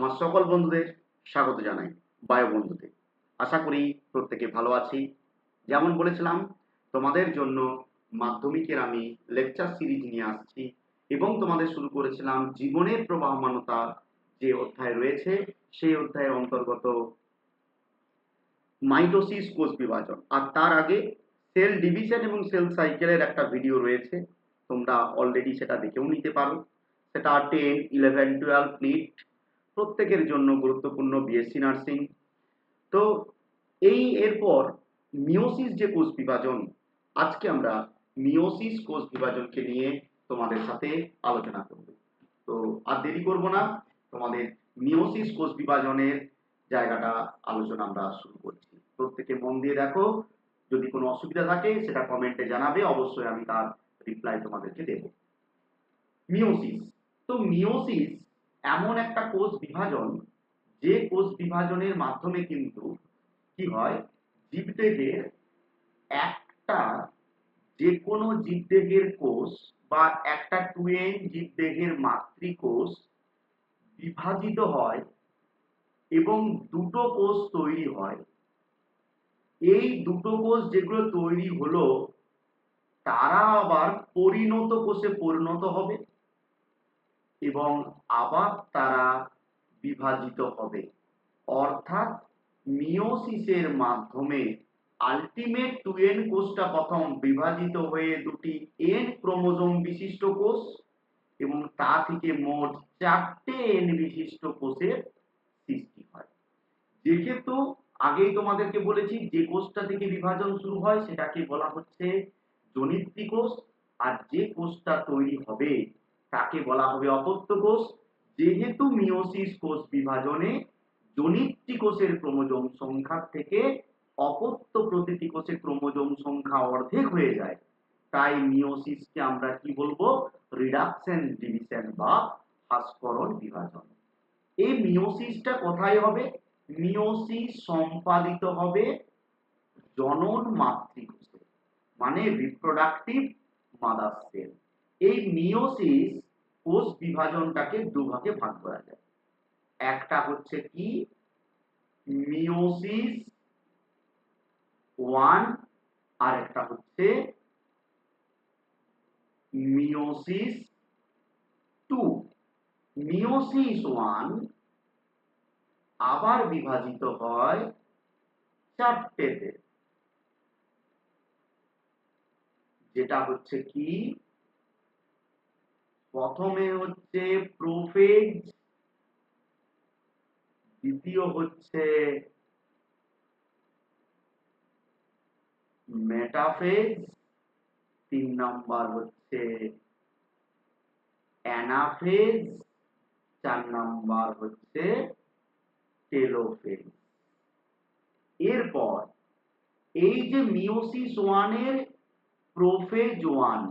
আমার সকল বন্ধুদের স্বাগত জানাই, বায়ো বন্ধুতে। আশা করি প্রত্যেকে ভালো আছি। যেমন বলেছিলাম, তোমাদের জন্য মাধ্যমিকের আমি লেকচার সিরিজ নিয়ে আসছি এবং তোমাদের শুরু করেছিলাম জীবনের প্রবাহমানতা যে অধ্যায় রয়েছে, সেই অধ্যায়ের অন্তর্গত মাইটোসিস কোষ বিভাজন। আর তার আগে সেল ডিভিশন এবং সেল সাইকেলের একটা ভিডিও রয়েছে, তোমরা অলরেডি সেটা দেখেও নিতে পারো। সেটা টেন, ইলেভেন, টুয়েলভ, নিট প্রত্যেকের জন্য গুরুত্বপূর্ণ বিএসসি নার্সিং। তো এই এরপর মিওসিস যে কোষ বিভাজন, আজকে আমরা মিওসিস কোষ বিভাজনকে নিয়ে তোমাদের সাথে আলোচনা করব। তো আর দেরি করব না, তোমাদের মিওসিস কোষ বিভাজনের জায়গাটা আলোচনা আমরা শুরু করছি। প্রত্যেকে মন দিয়ে দেখো, যদি কোনো অসুবিধা থাকে সেটা কমেন্টে জানাবে, অবশ্যই আমি তার রিপ্লাই তোমাদেরকে দেব। মিওসিস, তো মিওসিস এমন একটা কোষ বিভাজন, যে কোষ বিভাজনের মাধ্যমে কিন্তু কি হয়? জীবদেহের একটা যে কোনো জীবদেহের কোষ বা একটা টুয়েন জীবদেহের মাতৃকোষ বিভাজিত হয় এবং দুটো কোষ তৈরি হয়। এই দুটো কোষ যেগুলো তৈরি হলো, তারা আবার পরিণত কোষে পরিণত হবে। এবং আবার তারা বিভাজিত হবে। অর্থাৎ মিওসিসের মাধ্যমে আলটিমেট টু এন কোষটা প্রথম বিভাজিত হয়ে দুটি এন ক্রোমোজোম বিশিষ্ট কোষ এবং তা থেকে মোট চারটে এন বিশিষ্ট কোষের সৃষ্টি হয়। যেহেতু আগেই তোমাদেরকে বলেছি, যে কোষটা থেকে বিভাজন শুরু হয় সেটাকে বলা হচ্ছে জনিত্রী কোষ, আর যে কোষটা তৈরি হবে তাকে বলা হবে অপত্য কোষ। যেহেতু মিওসিস কোষ বিভাজনে জনিত্রী কোষের ক্রোমোজোম সংখ্যার থেকে অপত্য প্রতিটি কোষের ক্রোমোজোম সংখ্যা অর্ধেক হয়ে যায়, তাই মিওসিসকে আমরা কি বলব? রিডাকশন ডিভিশন বা হাস্করণ বিভাজন। এই মিওসিসটা কোথায় হবে? মিওসিস সম্পাদিত হবে জনন মাতৃকোষে মানে রিপ্রোডাক্টিভ মাদার সেল এই মিওসিস কোষ বিভাজনটাকে দুভাগে ভাগ করা যায়। একটা হচ্ছে কি? মিওসিস ওয়ান আর একটা হচ্ছে মিওসিস টু। মিওসিস ওয়ান আবার বিভাজিত হয় চারটেতে। যেটা হচ্ছে কি? প্রথমে হচ্ছে প্রোফেজ, দ্বিতীয় হচ্ছে মেটাফেজ, তিন নাম্বার হচ্ছে অ্যানাফেজ, চার নাম্বার হচ্ছে টেলোফেজ। এরপর এই যে মিওসিস ওয়ানের prophase one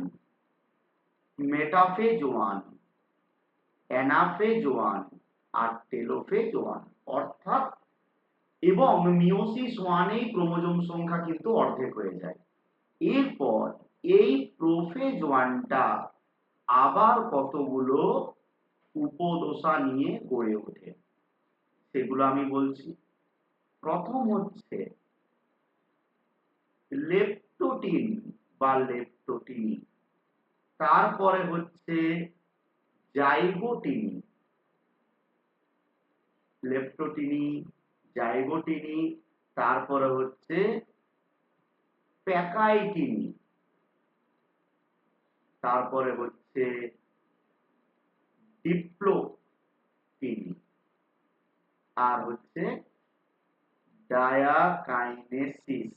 metaphase one anaphase one আর টেলোফেজ ওয়ান অর্থাৎ, এবং মিওসিস ওয়ানেই ক্রোমোজোম সংখ্যা কিন্তু অর্ধেক হয়ে যায়। এরপর এই প্রোফেজ ওয়ানটা আবার কতগুলো উপদশা নিয়ে গড়ে ওঠে? সেগুলো আমি বলছি। প্রথম হচ্ছে লেপটোটিন বা লেপটোটিনি তারপরে হচ্ছে জাইগোটিনি। লেপটোটিনি, জাইগোটিনি, তারপরে হচ্ছে প্যাকাইটিনি। তারপরে হচ্ছে ডিপ্লোটিনি। আর হচ্ছে ডায়াকাইনেসিস।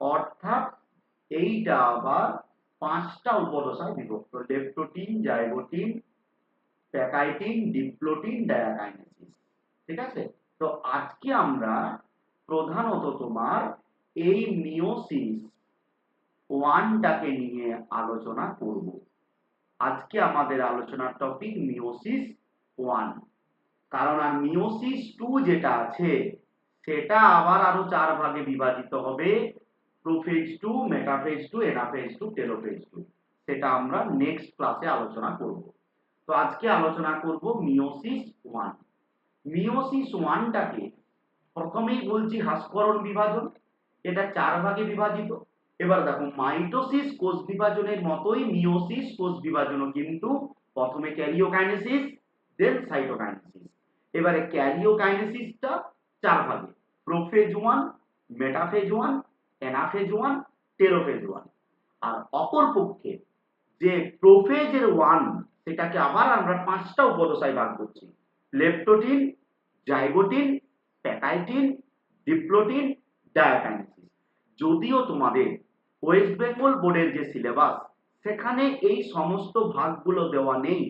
অর্থাৎ এইটা আবার পাঁচটা উপদশায় বিভক্ত leptotene zygotene pachytene diplotene diakinesis ঠিক আছে? তো আজকে আমরা প্রধানত তোমার এই মিওসিস ওয়ানটাকে নিয়ে আলোচনা করব। আজকে আমাদের আলোচনার টপিক মিওসিস ওয়ান কারণ আর মিওসিস টু যেটা আছে, সেটা আবার আরও চার ভাগে বিভাজিত হবে। Prophase two metaphase two anaphase two telophase two সেটা আমরা নেক্সট ক্লাসে আলোচনা করব। তো আজকে আলোচনা করব মিওসিস ওয়ান মিওসিস ওয়ানটাকে প্রথমেই বলছি হাস্করণ বিভাজন, এটা চার ভাগে বিভাজিত। এবার দেখো, মাইটোসিস কোষ বিভাজনের মতোই মিওসিস কোষ বিভাজনও কিন্তু প্রথমে ক্যারিওকাইনেসিস দেন সাইটোকাইনেসিস এবারে ক্যারিওকাইনেসিসটা চার ভাগে prophase one metaphase one anaphase one telophase one আর অপর পক্ষে যে প্রোফেজের ওয়ান, সেটাকে আবার আমরা পাঁচটা উপদশায় ভাগ করছি। Leptotene, zygotene, pachytene, diplotene, diakinesis. যদিও তোমাদের ওয়েস্ট বেঙ্গল বোর্ডের যে সিলেবাস, সেখানে এই সমস্ত ভাগগুলো দেওয়া নেই।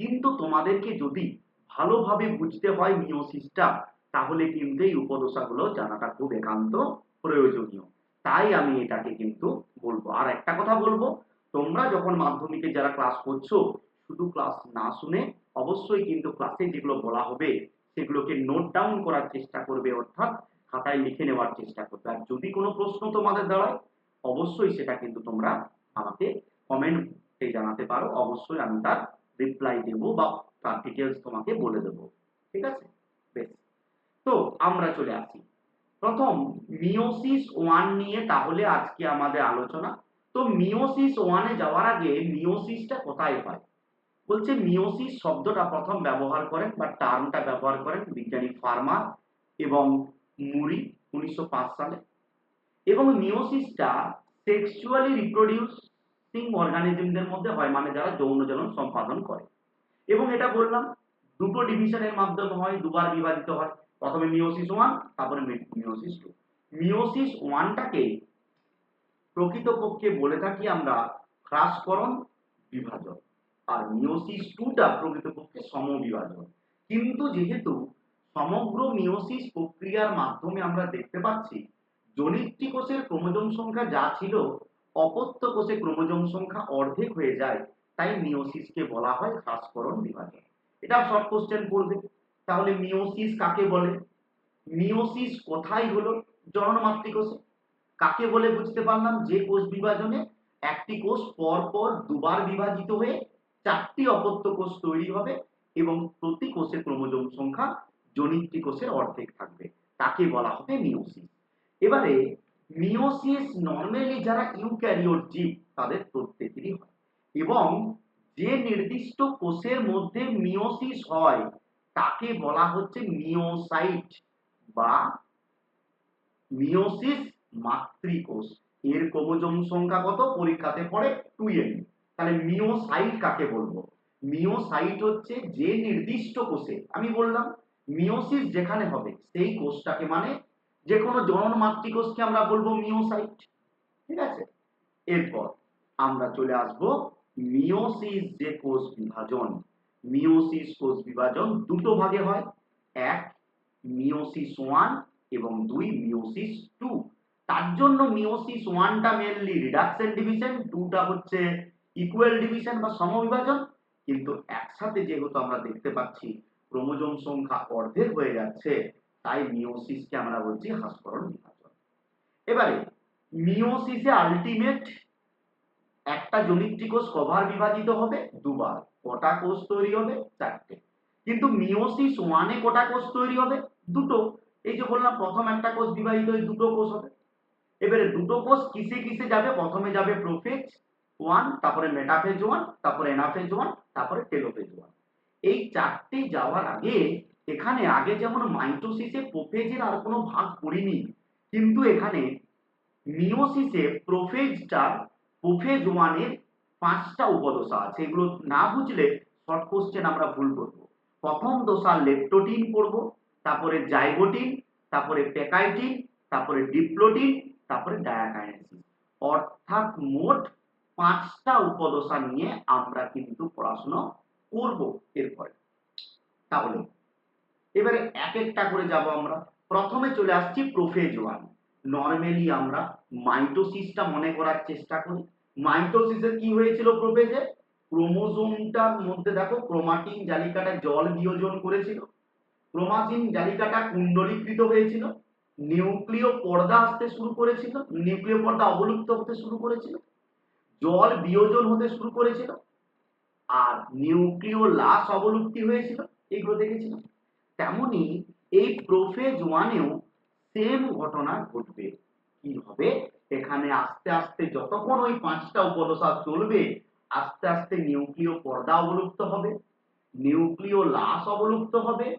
কিন্তু তোমাদেরকে যদি ভালোভাবে বুঝতে হয় মিওসিসটা তাহলে কিন্তু এই উপদশাগুলো জানাটা খুব একান্ত প্রয়োজনীয়। তাই আমি এটাকে কিন্তু বলব। আর একটা কথা বলব, তোমরা যখন মাধ্যমিকে যারা ক্লাস করছ, শুধু ক্লাস না শুনে অবশ্যই কিন্তু ক্লাসে যেগুলো বলা হবে, সেগুলোকে নোট ডাউন করার চেষ্টা করবে, অর্থাৎ খাতায় লিখে নেওয়ার চেষ্টা করবে। আর যদি কোনো প্রশ্ন তোমাদের দাঁড়ায়, অবশ্যই সেটা কিন্তু তোমরা আমাকে কমেন্টে জানাতে পারো। অবশ্যই আমি তার রিপ্লাই দেব বা তার ডিটেলস তোমাকে বলে দেবো। ঠিক আছে? বেশ। তো আমরা চলে আসি। প্রথম মিওসিস ওয়ান নিয়ে তাহলে আজকে আমাদের আলোচনা। তো মিওসিস ওয়ানে যাওয়ার আগে মিওসিসটা কোথায় হয়? বলছে মিওসিস শব্দটা প্রথম ব্যবহার করেন বা টার্মটা ব্যবহার করেন বিজ্ঞানী ফার্মার এবং মুরি উনিশশো পাঁচ সালে। এবং মিওসিসটা সেক্সুয়ালি রিপ্রোডিউসিং অর্গানিজমদের মধ্যে হয় মানে যারা যৌন জনন সম্পাদন করে। এবং এটা বললাম, দুটো ডিভিশনের মাধ্যমে হয়, দুবার বিভাজিত হয়। প্রথমে মিওসিস ওয়ান তারপরে মিওসিস টু মিওসিস ওয়ানটাকে প্রকৃতপক্ষে বলে থাকি আমরা হ্রাসকরণ বিভাজন, আর মিওসিস টুটা প্রকৃতপক্ষে সমবিভাজন। কিন্তু যেহেতু সমগ্র মিওসিস প্রক্রিয়ার মাধ্যমে আমরা দেখতে পাচ্ছি, জনিত্রী কোষের ক্রোমোজোম সংখ্যা যা ছিল, অপত্য কোষে ক্রোমোজোম সংখ্যা অর্ধেক হয়ে যায়, তাই মিওসিসকে বলা হয় হ্রাসকরণ বিভাজন। এটা শর্ট কোশ্চেন পড়বে তাহলে মিওসিস কাকে বলে? মিওসিস কোথায় হলো? জনন মাতৃকোষে কাকে বলে বুঝতে পারলাম? যে কোষ বিভাজনে একটি কোষ পর পর দুবার বিভাজিত হয়ে চারটি অপত্য কোষ তৈরি হবে এবং প্রতি কোষের ক্রোমোজোম সংখ্যা জনিত্রী কোষের অর্ধেক থাকবে। তাকে বলা হবে মিওসিস এবারে মিওসিস নর্মালি যারা ইউক্যারিওট জীব, তাদের প্রত্যেকেরই হয়। এবং যে নির্দিষ্ট কোষের মধ্যে মিওসিস হয় তাকে বলা হচ্ছে মিওসাইট বা মিওসিস মাতৃকোষ। এর ক্রোমোজোম সংখ্যা কত? পরীক্ষাতে পড়ে টু এন তাহলে মিওসাইট কাকে বলব? মিওসাইট হচ্ছে যে নির্দিষ্ট কোষে, আমি বললাম, মিওসিস যেখানে হবে, সেই কোষটাকে মানে যে কোনো জনন মাতৃকোষকে আমরা বলব মিওসাইট। ঠিক আছে? এরপর আমরা চলে আসব মিওসিস যে কোষ বিভাজন। মিওসিস কোষ বিভাজন দুটো ভাগে হয়। এক মিওসিস ওয়ান এবং দুই মিওসিস টু। তার জন্য মিওসিস ওয়ানটা মেনলি রিডাকশন ডিভিশন টুটা হচ্ছে ইকুয়াল ডিভিশন বা সমবিভাজন। কিন্তু একসাথে যেহেতু আমরা দেখতে পাচ্ছি ক্রোমোজোম সংখ্যা অর্ধেক হয়ে যাচ্ছে, তাই মিওসিসকে আমরা বলছি হ্রাসকরণ বিভাজন। এবারে মিওসিসে আলটিমেট একটা জনিত্রী কোষ কভার বিভাজিত হবে? দুবার। কটা কোষ তৈরি হবে? চারটে। কিন্তু মিওসিস ওয়ানে কটা কোষ তৈরি হবে? দুটো। এই যে বললাম, প্রথম একটা কোষ বিভাজিত হয়ে দুটো কোষ হবে। এবারে দুটো কোষ কিসে কিসে যাবে? প্রথমে যাবে প্রোফেজ ওয়ান, তারপরে মেটাফেজ ওয়ান, তারপরে এনাফেজ ওয়ান, তারপরে টেলোফেজ ওয়ান। এই চারটে যাওয়ার আগে এখানে আগে যেমন মাইটোসিসে প্রোফেজের আর কোনো ভাগ করিনি, কিন্তু এখানে মিওসিসে প্রোফেজটা প্রোফেজ ওয়ানের পাঁচটা উপদশা আছে। এগুলো না বুঝলে শর্ট কোশ্চেন আমরা ভুল করব। প্রথম দশা লেপটোটিন পড়ব, তারপরে জাইগোটিন, তারপরে পেকাইটিন, তারপরে ডিপ্লোটিন, তারপরে ডায়াকাইনেসিস। অর্থাৎ মোট পাঁচটা উপদশা নিয়ে আমরা কিন্তু পড়াশোনা করব এরপরে। তাহলে, এবারে এক একটা করে যাব আমরা। প্রথমে চলে আসছি প্রোফেজ ওয়ান নর্মালি আমরা মাইটোসিসটা মনে করার চেষ্টা করি। মাইটোসিসে কি হয়েছিল প্রোফেজে ক্রোমোজোমটার মধ্যে দেখো ক্রোমাটিন জালিকাটা জল বিয়োজন করেছিল। ক্রোমাটিন জালিকাটা কুণ্ডলীকৃত হয়েছিল। নিউক্লিয় পর্দা আসতে শুরু করেছিল। নিউক্লিয় পর্দা অবলুপ্ত হতে শুরু করেছিল। জল বিয়োজন হতে শুরু করেছিল। আর নিউক্লিয় লাশ অবলুপ্তি হয়েছিল। এগুলো দেখেছিলাম। তেমনি এই প্রোফেজ ওয়ানেও সেম ঘটনা ঘটবে। কি হবে? এখানে আস্তে আস্তে যতক্ষণ ওই পাঁচটা উপদশা চলবে, আস্তে আস্তে নিউক্লিয় পর্দা অবলুপ্ত হবে, নিউক্লিয় লাশ অবলুপ্ত হবে,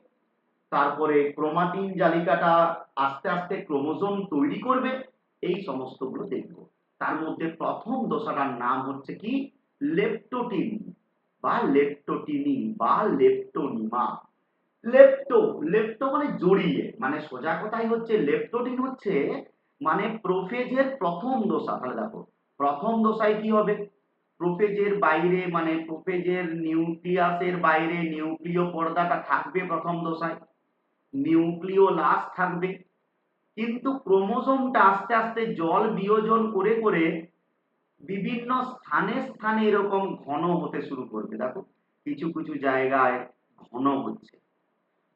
তারপরে ক্রোমাটিন জালিকাটা আস্তে আস্তে ক্রোমোজোম তৈরি করবে, এই সমস্তগুলো দেখব। তার মধ্যে প্রথম দশাটার নাম হচ্ছে কি? লেপটোটিন বা লেপটোটিনি বা লেপটোনিমা। লেপটো লেপটো মানে জড়িয়ে। মানে সোজা কথাই হচ্ছে লেপটোটিন হচ্ছে মানে প্রোফেজের প্রথম দশা। তাহলে দেখো, প্রথম দশায় কি হবে? প্রোফেজের বাইরে মানে প্রোফেজের নিউক্লিয়াসের বাইরে নিউক্লিয় পর্দাটা থাকবে প্রথম দশায়। নিউক্লিয় লাশ থাকবে। কিন্তু ক্রোমোজোমটা আস্তে আস্তে জল বিয়োজন করে করে বিভিন্ন স্থানে স্থানে এরকম ঘন হতে শুরু করবে। দেখো, কিছু কিছু জায়গায় ঘন হচ্ছে।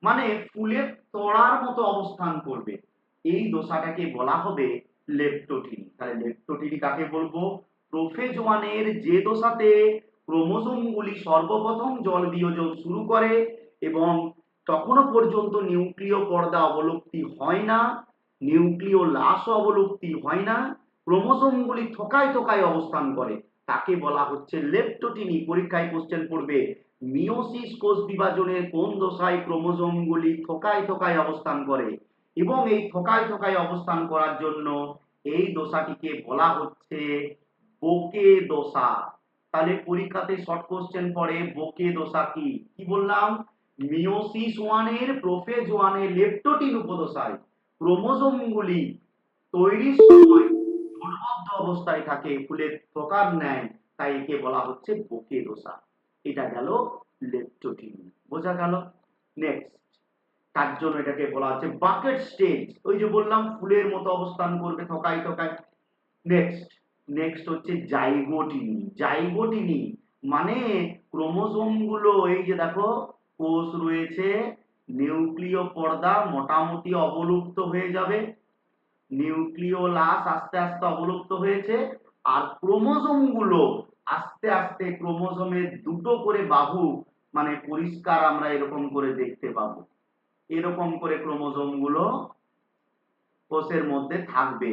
মানে ফুলের তড়ার মতো অবস্থান করবে। এই দশাটাকে বলা হবে লেপ্টোটিনি। তাহলে লেপ্টোটিনি কাকে বলব? প্রোফেজ ওয়ানের যে দশাতে ক্রোমোজোমগুলি সর্বপ্রথম জল বিয়োজন শুরু করে এবং তখনও পর্যন্ত নিউক্লিয় পর্দা অবলুপ্তি হয় না, নিউক্লিয় লাশও অবলুপ্তি হয় না, ক্রোমোজোমগুলি থোকায় থোকায় অবস্থান করে। তাকে বলা হচ্ছে লেপ্টোটিনি পরীক্ষায় কোশ্চেন পড়বে মিওসিস কোষ বিভাজনের কোন দশায় ক্রোমোজোমগুলি থোকায় থোকায় অবস্থান করে এবং এই থোকায় থোকায় অবস্থান করার জন্য এই দশাটিকে বলা হচ্ছে বোকে দশা। তাহলে পরীক্ষাতে শর্ট কোশ্চেন পড়ে, বোকে দশা কি? কি বললাম? মিওসিস ওয়ানের প্রোফেজ ওয়ানের লেপ্টোটিন উপদশায় ক্রোমোজোমগুলি তৈরির সময় জোটবদ্ধ অবস্থায় থাকে, ফুলের প্রকার নেয় তাই একে বলা হচ্ছে বোকে দশা। এটা গেল লেপ্টোটিন। বোঝা গেল? নেক্সট তার জন্য এটাকে বলা হচ্ছে বাকেট স্টেজ ওই যে বললাম, ফুলের মতো অবস্থান করবে থকায় থকায়। নেক্সট নেক্সট হচ্ছে জাইগোটিনি। জাইগোটিনি মানে ক্রোমোজোমগুলো এই যে দেখো, কোষ রয়েছে, নিউক্লিয় পর্দা মোটামুটি অবলুপ্ত হয়ে যাবে। নিউক্লিয় লাশ আস্তে আস্তে অবলুপ্ত হয়েছে। আর ক্রোমোজোমগুলো আস্তে আস্তে ক্রোমোজোমের দুটো করে বাহু মানে পরিষ্কার আমরা এরকম করে দেখতে পাবো। এরকম করে ক্রোমোজোমগুলো কোষের মধ্যে থাকবে।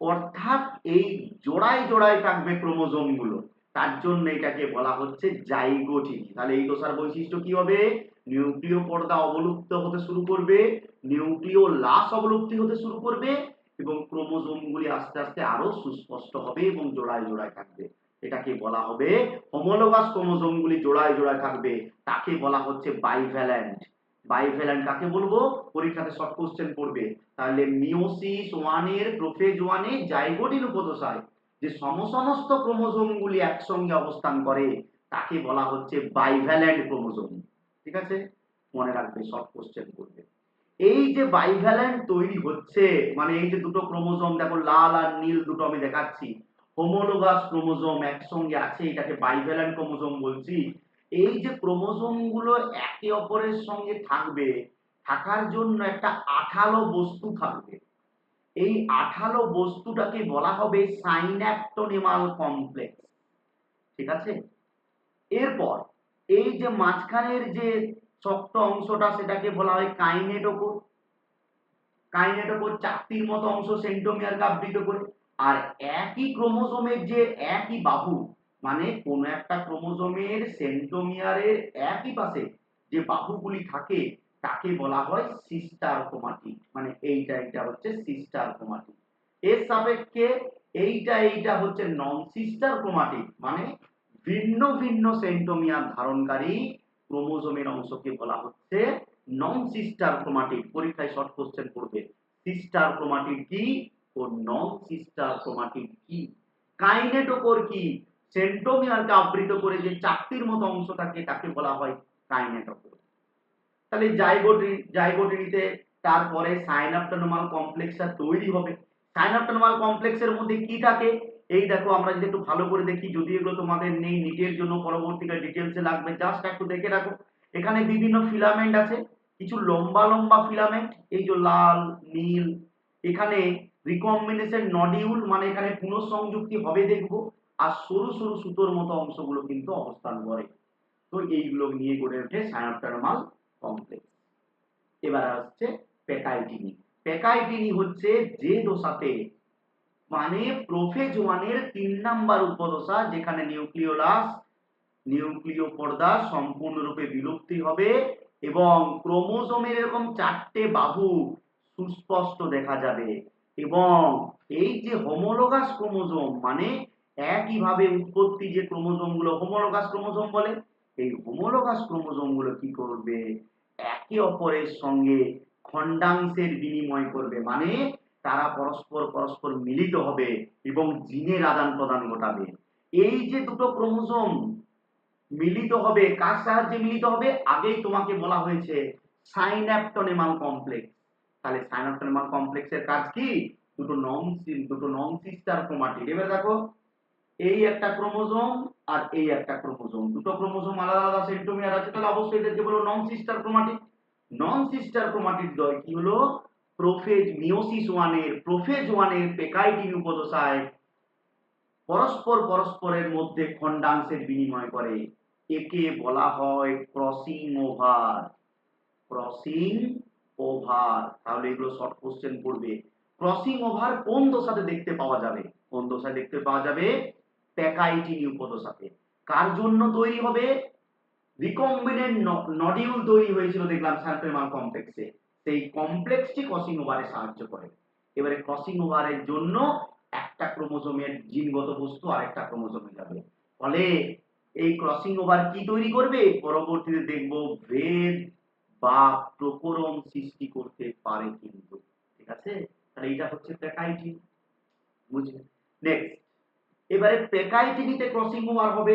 অর্থাৎ এই জোড়ায় জোড়ায় থাকবে ক্রোমোজোমগুলো তার জন্য এটাকে বলা হচ্ছে জাইগোটিনি তাহলে এই দশার বৈশিষ্ট্য কি হবে? নিউক্লিয় পর্দা অবলুপ্ত হতে শুরু করবে, নিউক্লিয় লাশ অবলুপ্তি হতে শুরু করবে এবং ক্রোমোজোম গুলি আস্তে আস্তে আরও সুস্পষ্ট হবে এবং জোড়ায় জোড়ায় থাকবে। এটাকে বলা হবে হোমোলোগাস ক্রোমোজোম গুলি জোড়ায় জোড়ায় থাকবে। তাকে বলা হচ্ছে বাইভ্যালেন্ট বাইভ্যালেন্ট কাকে বলব? পরীক্ষাতে শর্ট কোশ্চেন পড়বে। তাহলে মিওসিস ওয়ানের প্রোফেজ ওয়ানে জাইগোটিন উপদশায় যে সমসমস্ত ক্রোমোজোম গুলি একসঙ্গে অবস্থান করে, তাকে বলা হচ্ছে বাইভ্যালেন্ট ক্রোমোজোম। ঠিক আছে? মনে রাখবে শর্ট কোশ্চেন করবে এই যে বাইভ্যালেন্ট তৈরি হচ্ছে মানে এই যে দুটো ক্রোমোজোম, দেখো লাল আর নীল দুটো আমি দেখাচ্ছি হোমোলোগাস ক্রোমোজোম একসঙ্গে আছে, এটাকে বাইভ্যালেন্ট ক্রোমোজোম বলছি। এই যে ক্রোমোজোমগুলো একে অপরের সঙ্গে থাকবে, থাকার জন্য একটা আঠালো বস্তু থাকবে। এই আঠালো বস্তুটাকে বলা হবে সাইন্যাক্টোনিমাল কমপ্লেক্স ঠিক আছে? এরপর, এই যে মাঝখানের যে শক্ত অংশটা, সেটাকে বলা হয় কাইনেটোকোর কাইনেটোকোর চাকতির মতো অংশ সেন্টোমিয়ারকে আবৃত করে। আর একই ক্রোমোজোমের যে একই বাহু মানে কোন একটা ক্রোমোজোমের সেন্টোমিয়ারের একই পাশে যে বাহুগুলি থাকে, তাকে বলা হয় সিস্টার ক্রোমাটিড মানে এইটা এইটা হচ্ছে সিস্টার ক্রোমাটিড। এর সাপেক্ষে এইটা এইটা হচ্ছে নন সিস্টার ক্রোমাটিড মানে ভিন্ন ভিন্ন সেন্টোমিয়ার ধারণকারী ক্রোমোজোমের অংশকে বলা হচ্ছে নন সিস্টার ক্রোমাটিড। পরীক্ষায় শর্ট কোশ্চেন করবে। সিস্টার ক্রোমাটিড কি? নন সিস্টার ক্রোমাটিড কি? কাইনেটোকোর কি? সেন্টোমিয়ারকে আবৃত করে যে চাকতির মতো অংশ থাকে তাকে বলা হয় কাইনেটোকোর তাহলে জাইগোটি জাইগোটিনিতে তারপরে সাইনাপটোনোমাল কমপ্লেক্সটা তৈরি হবে। সাইনাপটোনোমাল কমপ্লেক্সের মধ্যে কি থাকে? এই দেখো, আমরা যদি একটু ভালো করে দেখি, যদি এগুলো তোমাদের নেই নিটের জন্য, পরবর্তীকালে ডিটেলসে লাগবে জাস্ট একটু দেখে রাখো। এখানে বিভিন্ন ফিলামেন্ট আছে, কিছু লম্বা লম্বা ফিলামেন্ট এই যে লাল, নীল, এখানে রিকম্বিনেশন নডিউল মানে এখানে পুনঃসংযুক্তি হবে দেখব, আর সরু সরু সুতোর মতো অংশগুলো কিন্তু অবস্থান করে। তো এইগুলো নিয়ে গড়ে ওঠে সায়াপ্টারমাল কমপ্লেক্স এবার আসছে পেকাইটিনি পেকাইটিনি হচ্ছে যে দশাতে মানে প্রোফেজ ওয়ানের তিন নাম্বার উপদশা, যেখানে নিউক্লিওলাস নিউক্লিয় পর্দা সম্পূর্ণরূপে বিলুপ্তি হবে এবং ক্রোমোজোমের এরকম চারটে বাহু সুস্পষ্ট দেখা যাবে। এবং এই যে হোমোলোগাস ক্রোমোজোম মানে একইভাবে উৎপত্তি যে ক্রোমোজোমগুলো হোমোলোগাস ক্রোমোজোম বলে, এই হোমোলোগাস ক্রোমোজোমগুলো কি করবে? একে অপরের সঙ্গে খণ্ডাংশের বিনিময় করবে মানে তারা পরস্পর পরস্পর মিলিত হবে এবং জিনের আদান প্রদান ঘটাবে। এই যে দুটো ক্রোমোজোম মিলিত হবে, কার সাহায্যে মিলিত হবে? আগেই তোমাকে বলা হয়েছে সাইন্যাপটোনেমাল কমপ্লেক্স তাহলে সাইন্যাপটোনেমাল কমপ্লেক্সের কাজ কি? দুটো নন দুটো নন সিস্টার ক্রোমাটিড এবার দেখো, এই একটা ক্রোমোজোম আর এই একটা ক্রোমোজোম দুটো ক্রোমোজোম আলাদা আলাদা সেন্টোমিয়ার আছে, তাহলে অবশ্যই এদেরকে বলব non sister chromatid non sister chromatid দ্বয় কি হলো? প্রোফেজ মিওসিস ওয়ানের প্রোফেজ ওয়ানের পেকাইটিন উপদশায় পরস্পর পরস্পরের মধ্যে খণ্ডাংশের বিনিময় করে। একে বলা হয় ক্রসিং ওভার ক্রসিং ওভার, তাহলে এগুলো শর্ট কোশ্চেন পড়বে। ক্রসিং ওভার কোন দশাতে দেখতে পাওয়া যাবে? কোন দশায় দেখতে পাওয়া যাবে? প্যাকাইটিনি উপদশাতে। কার জন্য তৈরি হবে? রিকম্বিনেন্ট নডিউল তৈরি হয়েছিল, দেখলাম স্যান্ট্রেমাল কমপ্লেক্সে সেই কমপ্লেক্সটি ক্রসিং ওভারে সাহায্য করে। এবারে ক্রসিং ওভারের জন্য একটা ক্রোমোজোমের জিনগত বস্তু আরেকটা ক্রোমোজোমে যাবে। ফলে এই ক্রসিং ওভার কি তৈরি করবে? পরবর্তীতে দেখব ভেদ বা প্রকরণ সৃষ্টি করতে পারে কিন্তু। ঠিক আছে? তাহলে এটা হচ্ছে প্যাকাইটিন। বুঝলে? নেক্সট এবারে প্রেকাইটিনিতে ক্রসিং ওভার হবে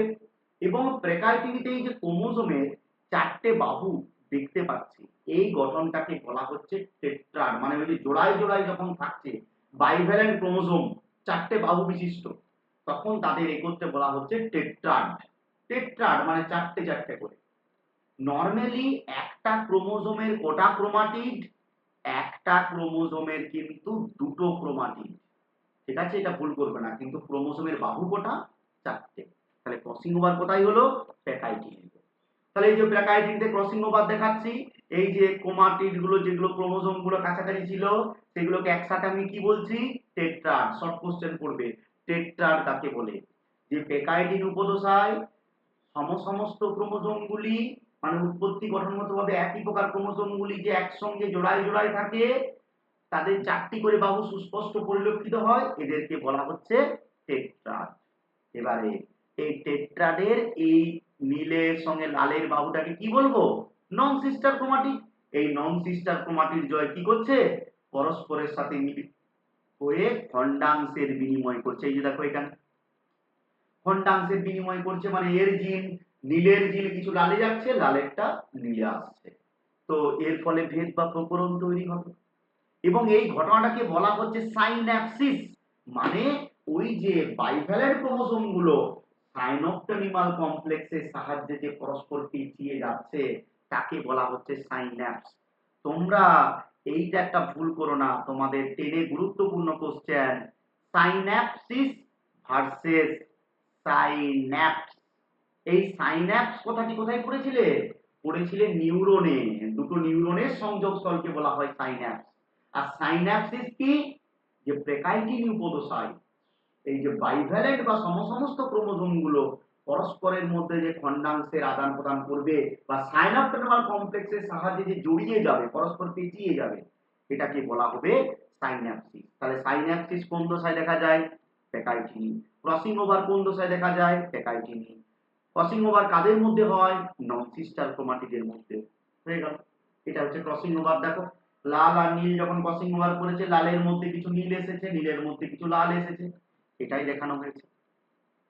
এবং প্রেকাইটিনিতে এই যে ক্রোমোজোমের চারটে বাহু দেখতে পাচ্ছি, এই গঠনটাকে বলা হচ্ছে টেট্রাড মানে ওই যে জোড়ায় জোড়ায় যখন থাকছে বাইভ্যালেন্ট ক্রোমোজোম, চারটে বাহু বিশিষ্ট, তখন তাদের একত্রে বলা হচ্ছে টেট্রাড। টেট্রাড মানে চারটে চারটে করে। নর্মালি একটা ক্রোমোজোমের কোটা ক্রোমাটিড, একটা ক্রোমোজোমের কিন্তু দুটো ক্রোমাটিড। ঠিক আছে? এটা ভুল করবে না। কিন্তু ক্রোমোজোমের বাহু কোটা চারটে। তাহলে ক্রসিং ওভার কোথায় হলো? প্যাকাইটিন তাহলে এই যে প্যাকাইটিনতে ক্রসিং ওভার দেখাচ্ছি, এই যে ক্রোমাটিডগুলো যেগুলো ক্রোমোজোমগুলো কাছাকাছি ছিল, সেগুলোকে একসাথে আমি কি বলছি? টেট্রাড, শর্ট কোশ্চেন পড়বে টেট্রাড কাকে বলে? যে প্যাকাইটিন উপদশায় সম সমস্ত ক্রোমোজোম গুলি মানে উৎপত্তি গঠনগত ভাবে একই প্রকার ক্রোমোজোম গুলি যে একসঙ্গে জোড়ায় জোড়ায় থাকে, তাদের চারটি করে বাহু সুস্পষ্ট পরিলক্ষিত হয়, এদেরকে বলা হচ্ছে টেট্রাড। এবারে এই টেট্রাডের এই নীলের সঙ্গে লালের বাহুটাকে কি বলব? Non sister chromatid. এই নন সিস্টার ক্রোমাটিড জয় কি করছে? পরস্পরের সাথে মিলিত হয়ে খণ্ডাংশের বিনিময় করছে। এই যে দেখো এখানে, খণ্ডাংশের বিনিময় করছে মানে এর জিন নীলের জিন কিছু লালে যাচ্ছে, লালেরটা নীলে আসছে। তো এর ফলে ভেদ বা প্রকরণ তৈরি হবে। এবং এই ঘটনাটাকে বলা হচ্ছে সাইন্যাপসিস মানে ওই যে বাইভ্যালেন্ট ক্রোমোসোমগুলো সাইনোপটোনিমাল কমপ্লেক্সের সাহায্যে যে পরস্পর পিছিয়ে যাচ্ছে, তাকে বলা হচ্ছে সাইন্যাপস তোমরা এইটা একটা ভুল করো না, তোমাদের টেনে গুরুত্বপূর্ণ কোশ্চেন সাইন্যাপসিস ভার্সেস সাইন্যাপস এই সাইন্যাপস কথাটি কোথায় পড়েছিলে? পড়েছিলে নিউরনে। দুটো নিউরনের সংযোগস্থলকে বলা হয় সাইন্যাপস আর সাইন্যাপসিস কি? যে প্রেকাইটিন উপদশায় এই যে বাইভ্যালেন্ট বা সমসমস্ত ক্রোমোজোমগুলো পরস্পরের মধ্যে যে খণ্ডাংশের আদান প্রদান করবে বা সাইনাপটোনাল কমপ্লেক্সের সাহায্যে যে জড়িয়ে যাবে, পরস্পর পেঁচিয়ে যাবে, এটাকে বলা হবে সাইন্যাপসিস তাহলে সাইন্যাপসিস কোন দশায় দেখা যায়? প্যাকাইটিনি ক্রসিং ওভার কোন দশায় দেখা যায়? প্যাকাইটিনি ক্রসিং ওভার কাদের মধ্যে হয়? নন সিস্টার ক্রোমাটিডের মধ্যে। হয়ে গেল। এটা হচ্ছে ক্রসিং ওভার দেখো। লাল আর নীল যখন ক্রসিং ওভার করেছে, লালের মধ্যে কিছু নীল এসেছে, নীলের মধ্যে কিছু লাল এসেছে। এটাই দেখানো হয়েছে।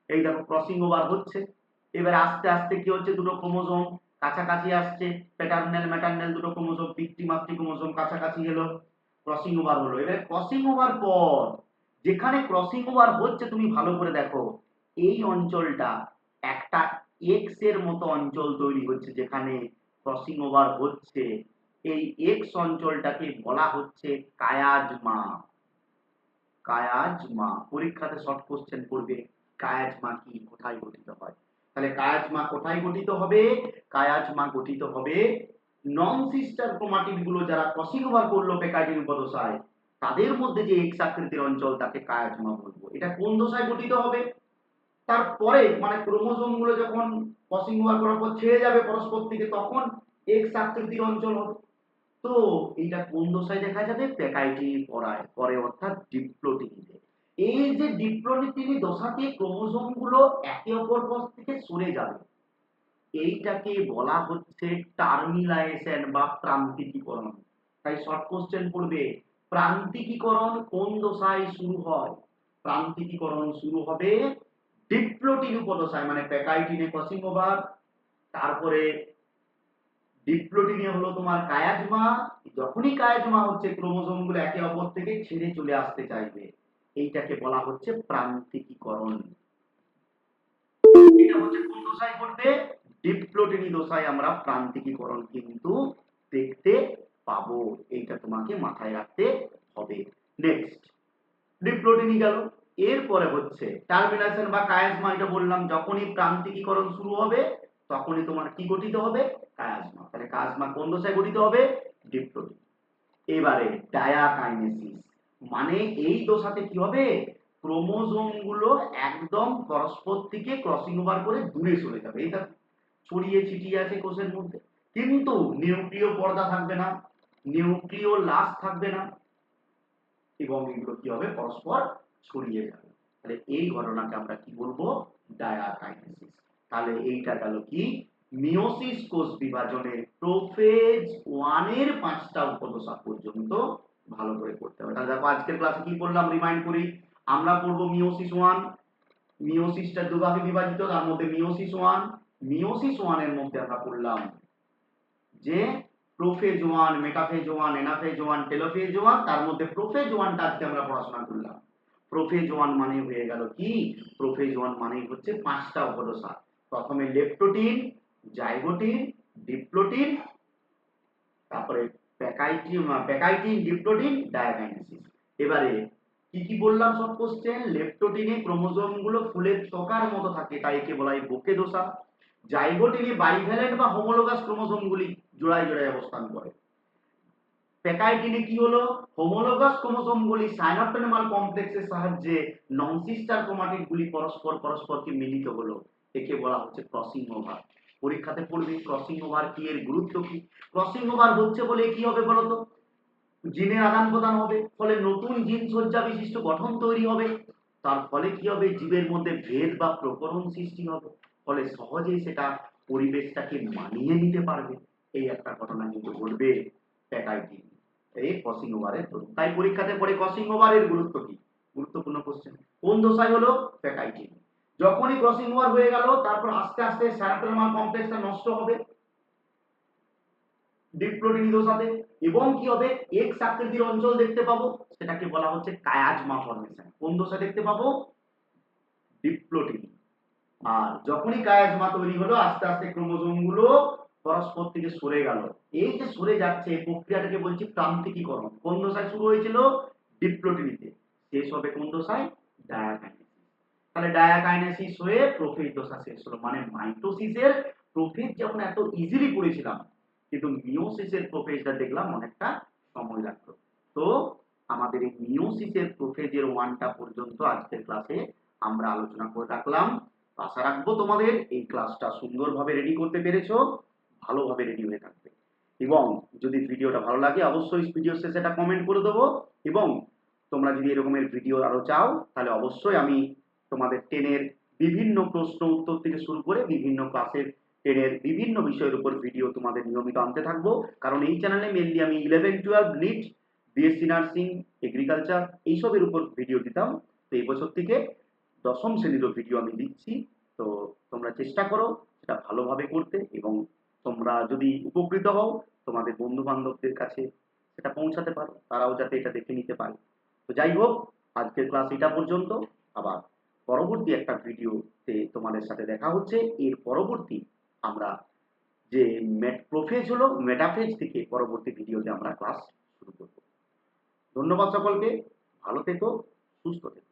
এই দেখো ক্রসিং ওভার হচ্ছে। এবার আস্তে আস্তে কি হচ্ছে? দুটো ক্রোমোজোম কাছাকাছি আসছে। প্যাটার্নাল ম্যাটার্নাল দুটো ক্রোমোজোম পিতৃ, মাতৃ ক্রোমোজোম কাছাকাছি এলো। ক্রসিং ওভার হলো। এবার ক্রসিং ওভার পর, যেখানে ক্রসিং ওভার হচ্ছে, তুমি ভালো করে দেখো, এই অঞ্চলটা একটা এক্সের মতো অঞ্চল তৈরি হচ্ছে যেখানে ক্রসিং ওভার হচ্ছে। এই এক্স অঞ্চলটাকে বলা হচ্ছে কায়াজমা। কায়াজমা। পরীক্ষাতে শর্ট কোশ্চেন পড়বে, কায়াজমা কি, কোথায় গঠিত হয়? তাহলে কায়াজমা কোথায় গঠিত হবে? কায়াজমা গঠিত হবে নন সিস্টার ক্রোমাটিডগুলো যারা ক্রসিং ওভার করল পেকাইটিন উপদশায় তাদের মধ্যে যে এক্স আকৃতির অঞ্চল তাকে কায়াজমা বলব। এটা কোন দশায় গঠিত হবে? তারপরে মানে ক্রোমোজোমগুলো যখন ক্রসিং ওভার করার পর ছেড়ে যাবে পরস্পর থেকে, তখন এক্স আকৃতির অঞ্চল হবে তো এইটা কোন দশায় দেখা যাবে? প্যাকাইটিনি পড়ায়, পরে অর্থাৎ ডিপ্লোটিনিতে এই যে ডিপ্লোটিনি দশাতে ক্রোমোজোমগুলো একে অপর পর থেকে সরে যাবে, এইটাকে বলা হচ্ছে টার্মিলাইজেশন বা প্রান্তিকীকরণ। তাই শর্ট কোশ্চেন পড়বে, প্রান্তিকীকরণ কোন দশায় শুরু হয়? প্রান্তিকীকরণ শুরু হবে ডিপ্লোটিন উপদশায় মানে প্যাকাইটিনে ক্রসিং ওভার তারপরে ডিপ্লোটিনে হলো তোমার কায়াজমা, যখনই কায়াজমা হচ্ছে ক্রোমোজোমগুলো একে অপর থেকে ছেড়ে চলে আসতে চাইবে। এইটাকে বলা হচ্ছে প্রান্তিকীকরণ। এটা হচ্ছে কোন দশায় ঘটবে? ডিপ্লোটিনি দশায় আমরা প্রান্তিকীকরণ কিন্তু দেখতে পাবো। এইটা তোমাকে মাথায় রাখতে হবে। নেক্সট ডিপ্লোটিনি গেল। এরপরে হচ্ছে টার্মিনেশন বা কায়াজমা, এটা বললাম, যখনই প্রান্তিকীকরণ শুরু হবে, তখনই তোমার কি গঠিত হবে? কায়াজমা। তাহলে কায়াজমা কোন দশায় গঠিত হবে? ডিপ্লোটিন এবারে ডায়াকাইনেসিস মানে এই দশাতে কি হবে? ক্রোমোজোমগুলো একদম পরস্পর থেকে ক্রসিং ওভার করে দূরে চলে যাবে। এটা ছড়িয়ে ছিটিয়ে আছে কোষের মধ্যে। কিন্তু নিউক্লিয় পর্দা থাকবে না, নিউক্লিয় লাশ থাকবে না। এবং এগুলো কি হবে? পরস্পর ছড়িয়ে যাবে। তাহলে এই ঘটনাকে আমরা কি বলব? ডায়াকাইনেসিস তাহলে এইটা গেল কি? মিওসিস কোষ বিভাজনের প্রোফেজ ওয়ানের পাঁচটা উপদশা পর্যন্ত ভালো করে করতে হবে। তাহলে দেখো আজকের ক্লাসে কি রিমাইন্ড করি। আমরা পড়ব মিওসিস ওয়ান মিওসিসটা দুভাগে বিভাজিত, তার মধ্যে মিওসিস ওয়ান মিওসিস ওয়ানের মধ্যে আমরা পড়লাম যে prophase one metaphase one anaphase one telophase one তার মধ্যে প্রোফেজ ওয়ানটা আজকে আমরা পড়াশোনা করলাম। প্রোফেজ ওয়ান মানে হয়ে গেল কি? প্রোফেজ ওয়ান মানে হচ্ছে পাঁচটা উপদশা। প্রথমে লেপ্টোটিন, জাইগোটিন, ডিপ্লোটিন, তারপরে প্যাকাইটিন প্যাকাইটিন, ডিপ্লোটিন ডায়াকাইনেসিস এবারে কি কি বললাম সব কোশ্চেন লেপ্টোটিনে ক্রোমোজোমগুলো ফুলের চকার মতো থাকে, তাই একে বলা হয় বোকে দশা জাইগোটিনে বাইভ্যালেন্ট বা হোমোলোগাস ক্রোমোজোম গুলি জোড়ায় জোড়ায় অবস্থান করে। প্যাকাইটিনে কি হলো? হোমোলোগাস ক্রোমোজোম গুলি সাইনোপ্টেনেমাল কমপ্লেক্সের সাহায্যে নন সিস্টার ক্রোমাটিড গুলি পরস্পর পরস্পরকে মিলিত হলো। একে বলা হচ্ছে ক্রসিং ওভার পরীক্ষাতে পড়বে ক্রসিং ওভার কি এর গুরুত্ব কি? ক্রসিং ওভার হচ্ছে বলে কি হবে বলতো? জিনের আদান প্রদান হবে, ফলে নতুন জিন সজ্জা বিশিষ্ট গঠন তৈরি হবে। তার ফলে কি হবে? জীবের মধ্যে ভেদ বা প্রকরণ সৃষ্টি হবে, ফলে সহজেই সেটা পরিবেশটাকে মানিয়ে নিতে পারবে। এই একটা ঘটনা কিন্তু ঘটবে প্যাকাইটিন এই ক্রসিং ওভারের দরুন তাই পরীক্ষাতে পড়ে ক্রসিং ওভারের গুরুত্ব কি? গুরুত্বপূর্ণ কোশ্চেন কোন দশায় হলো? প্যাকাইটিন যখনই ক্রসিং ওভার হয়ে গেল, তারপর আস্তে আস্তে স্যারাটোনাল কমপ্লেক্সটা নষ্ট হবে। ডিপ্লোটিন দশাতে। এবং কি হবে? এক্স আকৃতির অঞ্চল দেখতে পাবো। সেটাকে বলা হচ্ছে কায়াজমা ফর্মেশন কোন দশা দেখতে পাবো? ডিপ্লোটিন। আর যখনই কায়াজমা তৈরি হলো, আস্তে আস্তে ক্রোমোজোমগুলো পরস্পর থেকে সরে গেল। এই যে সরে যাচ্ছে, এই প্রক্রিয়াটাকে বলছি প্রান্তিকীকরণ। কোন দশায় শুরু হয়েছিল? ডিপ্লোটিনিতে শেষ হবে কোন দশায়? ডায়াকাইনেসিস। তাহলে ডায়াকাইনেসিস হয়ে প্রোফেজ দশা শেষ হলো। মানে মাইটোসিসের প্রোফেজ যখন এত ইজিলি পড়েছিলাম কিন্তু মিওসিসের প্রোফেজটা দেখলাম অনেকটা সময় লাগতো। তো আমাদের এই মিওসিসের প্রোফেজের ওয়ানটা পর্যন্ত আজকের ক্লাসে আমরা আলোচনা করে রাখলাম। আশা রাখব তোমাদের এই ক্লাসটা সুন্দরভাবে রেডি করতে পেরেছ। ভালোভাবে রেডি হয়ে থাকবে। এবং যদি ভিডিওটা ভালো লাগে, অবশ্যই ভিডিও শেষে এটা কমেন্ট করে দেবো। এবং তোমরা যদি এরকমের ভিডিও আরও চাও, তাহলে অবশ্যই আমি তোমাদের টেনের বিভিন্ন প্রশ্ন উত্তর থেকে শুরু করে বিভিন্ন ক্লাসের টেনের বিভিন্ন বিষয়ের উপর ভিডিও তোমাদের নিয়মিত আনতে থাকব। কারণ এই চ্যানেলে মেনলি আমি eleven twelve NEET BSc nursing agriculture এইসবের উপর ভিডিও দিতাম। তো এই বছর থেকে দশম শ্রেণীরও ভিডিও আমি দিচ্ছি। তো তোমরা চেষ্টা করো সেটা ভালোভাবে করতে এবং তোমরা যদি উপকৃত হও, তোমাদের বন্ধু বান্ধবদের কাছে সেটা পৌঁছাতে পারো। তারাও যাতে এটা দেখে নিতে পারে। তো যাই হোক, আজকের ক্লাস এটা পর্যন্ত। আবার পরবর্তী একটা ভিডিওতে তোমাদের সাথে দেখা হচ্ছে। এর পরবর্তী আমরা যে প্রোফেজ হলো মেটাফেজ থেকে পরবর্তী ভিডিওতে আমরা ক্লাস শুরু করব। ধন্যবাদ সকলকে। ভালো থেকো, সুস্থ থেকো।